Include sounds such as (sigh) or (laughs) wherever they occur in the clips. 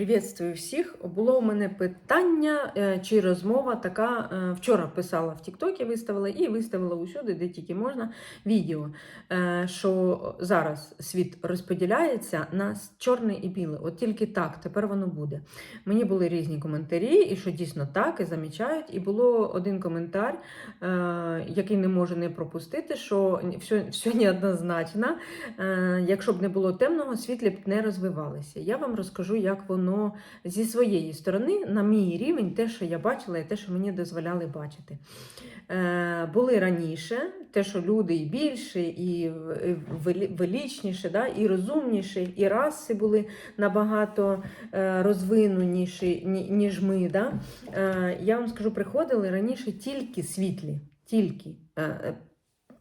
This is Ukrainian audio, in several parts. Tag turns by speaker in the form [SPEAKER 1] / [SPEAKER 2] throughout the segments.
[SPEAKER 1] Привітствую всіх. Було у мене питання е, чи розмова така. е, Вчора писала в Тіктокі, виставила і виставила усюди, де тільки можна, відео, е, що зараз світ розподіляється на чорне і біле. От тільки так, тепер воно буде. Мені були різні коментарі, і що дійсно так, і замічають. І було один коментар, який не можу не пропустити, що все, все неоднозначно. Якщо б не було темного, світлі б не розвивалися. Я вам розкажу, як воно зі своєї сторони, на мій рівень, те, що я бачила, і те, що мені дозволяли бачити. Е, Були раніше те, що люди і більше, і величніші, да, і розумніші, і раси були набагато е, розвиненіші, ніж ми. Да? Е, Я вам скажу, приходили раніше тільки світлі. Тільки. Е,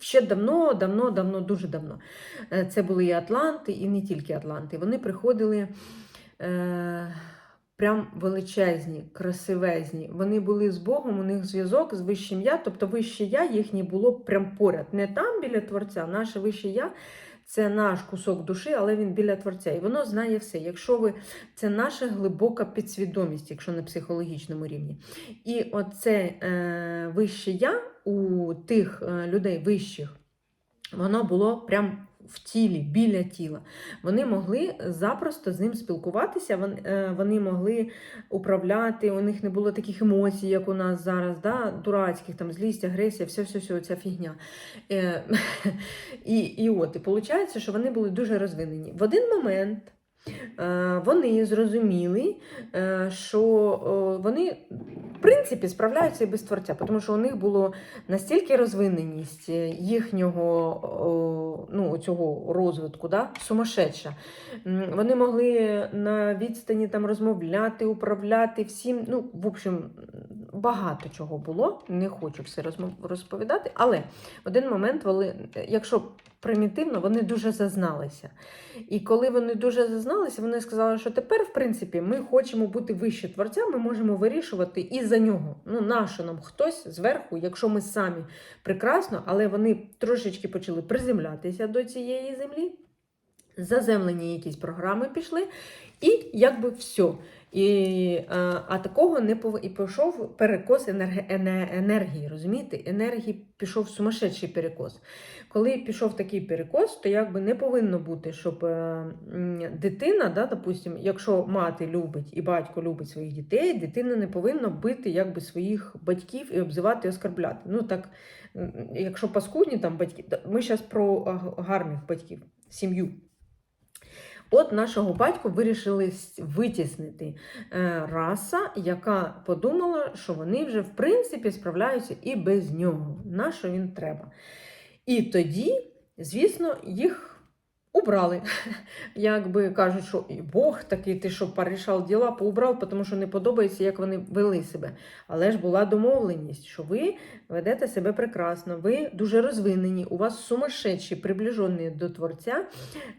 [SPEAKER 1] Ще давно, давно, давно, дуже давно. Е, Це були і Атланти, і не тільки Атланти. Вони приходили е, прям величезні, красивезні. Вони були з Богом, у них зв'язок з вищим я, тобто вище я їхнє було прям поряд. Не там біля Творця, наше вище я. Це наш кусок душі, але він біля творця. І воно знає все. Якщо ви це наша глибока підсвідомість, якщо на психологічному рівні. І оце е, вище я у тих е, людей вищих, воно було прям в тілі, біля тіла. Вони могли запросто з ним спілкуватися, вони, е, могли управляти, у них не було таких емоцій, як у нас зараз, да? дурацьких, там, злість, агресія, все, все, все, ця фігня. Е, (laughs) і, і от, і виходить, що вони були дуже розвинені. В один момент. е, Вони зрозуміли, що вони принципі справляються і без творця, тому що у них було настільки розвиненість е, їхнього ну, цього розвитку, да, сумасшедша. Вони могли на відстані там розмовляти, управляти всім. Ну, в общем, багато чого було. Не хочу все розповідати, але один момент, якщо примітивно, вони дуже зазналися. І коли вони дуже зазналися, вони сказали, що тепер, в принципі, ми хочемо бути вище творця, ми можемо вирішувати і за нього. Ну, нащо нам хтось зверху, якщо ми самі прекрасно, але вони трошечки почали приземлятися до цієї землі. Заземлені якісь програми пішли, і якби все. І, е, а такого не пов... і пішов перекос енергії, розумієте? Енергії пішов сумасшедший перекос. Коли пішов такий перекос, то якби не повинно бути, щоб е, дитина, да, допустим, якщо мати любить і батько любить своїх дітей, дитина не повинна бити якби, своїх батьків і обзивати і оскарбляти. Ну так, якщо паскудні там батьки, ми зараз про гарних батьків, сім'ю. От нашого батька вирішили витіснити е, раса, яка подумала, що вони вже в принципі справляються і без нього. На що він треба? І тоді, звісно, їх убрали. (laughs) Якби кажуть, що і Бог такий, ти що порішав діла, поубрав, тому що не подобається, як вони вели себе. Але ж була домовленість, що ви ведете себе прекрасно, ви дуже розвинені, у вас сумасшедші, приближені до творця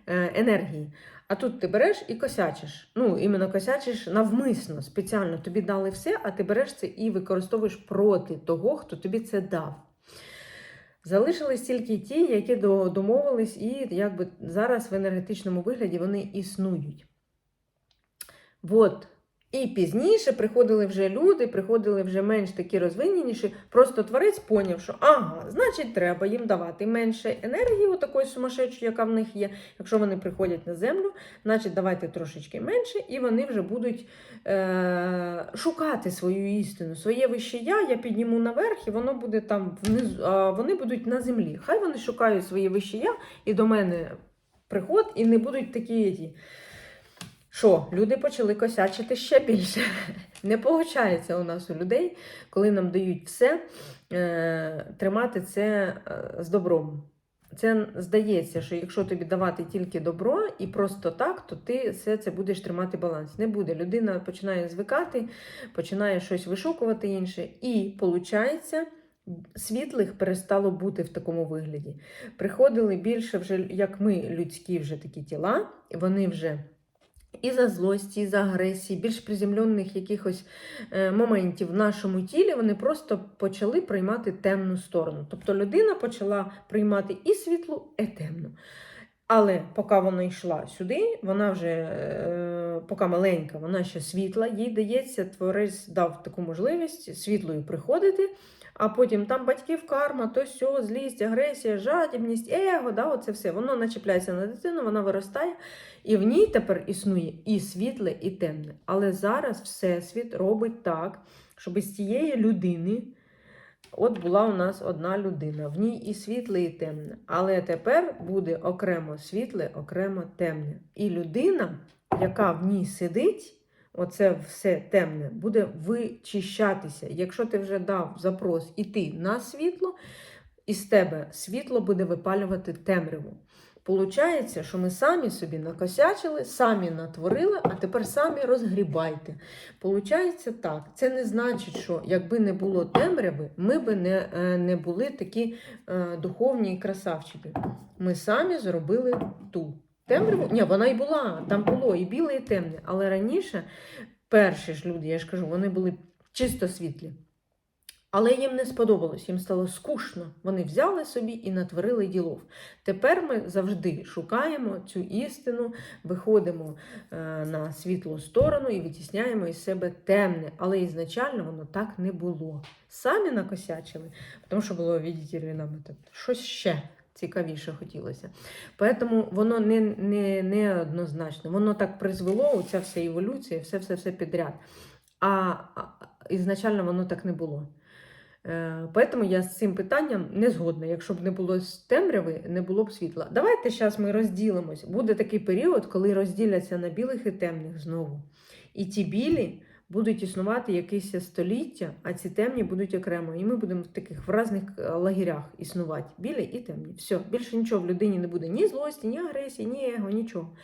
[SPEAKER 1] е, енергії. А тут ти береш і косячиш. Ну, іменно косячиш навмисно, спеціально. Тобі дали все, а ти береш це і використовуєш проти того, хто тобі це дав. Залишились тільки ті, які домовились, і якби зараз в енергетичному вигляді вони існують. От. І пізніше приходили вже люди, приходили вже менш такі розвиненіші. Просто творець поняв, що ага, значить, треба їм давати менше енергії, у такої сумасшедшої, яка в них є. Якщо вони приходять на землю, значить давайте трошечки менше, і вони вже будуть е- шукати свою істину, своє вище я, я підніму наверх, і воно буде там внизу, а вони будуть на землі. Хай вони шукають своє вище я і до мене приход, і не будуть такі. Що, люди почали косячити ще більше. (laughs) Не виходить у нас у людей, коли нам дають все, е, тримати це е, з добром. Це здається, що якщо тобі давати тільки добро і просто так, то ти все це будеш тримати баланс. Не буде. Людина починає звикати, починає щось вишукувати інше, і виходить, світлих перестало бути в такому вигляді. Приходили більше вже, як ми, людські вже такі тіла, і вони вже і за злості, і за агресії, більш приземлених якихось е, моментів в нашому тілі, вони просто почали приймати темну сторону. Тобто людина почала приймати і світлу, і темну. Але поки вона йшла сюди, вона вже, е, поки маленька, вона ще світла, їй дається, творець дав таку можливість світлою приходити, а потім там батьків карма, то сьо, злість, агресія, жадібність, его, да, оце все. Воно начепляється на дитину, вона виростає, і в ній тепер існує і світле, і темне. Але зараз Всесвіт робить так, щоб із цієї людини. От була у нас одна людина, в ній і світле, і темне. Але тепер буде окремо світле, окремо темне. І людина, яка в ній сидить, оце все темне, буде вичищатися. Якщо ти вже дав запрос іти на світло, із тебе світло буде випалювати темряву. Получається, що ми самі собі накосячили, самі натворили, а тепер самі розгрібайте. Получається так. Це не значить, що якби не було темряви, ми би не, е, не були такі е, духовні красавчики. Ми самі зробили ту темряву. Ні, вона і була, там було і біле, і темне. Але раніше перші ж люди, я ж кажу, вони були чисто світлі. Але їм не сподобалось, їм стало скучно. Вони взяли собі і натворили ділов. Тепер ми завжди шукаємо цю істину, виходимо е, на світлу сторону і витісняємо із себе темне. Але ізначально воно так не було. Самі накосячили, тому що було відділі нам щось ще. Цікавіше хотілося. Тому воно не, не, не однозначно. Воно так призвело, оця вся еволюція, все-все-все підряд. А, ізначально воно так не було. Е, Поэтому я з цим питанням не згодна. Якщо б не було темряви, не було б світла. Давайте зараз ми розділимось. Буде такий період, коли розділяться на білих і темних знову. І ті білі будуть існувати якесь століття, а ці темні будуть окремо. І ми будемо в таких вразних е, лагерях існувати. Білі і темні. Все, більше нічого в людині не буде ні злості, ні агресії, ні его, нічого.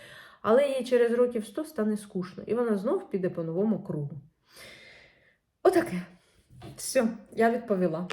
[SPEAKER 1] Але їй через років 100 стане скучно, і вона знов піде по новому кругу. Отаке. Все, я відповіла.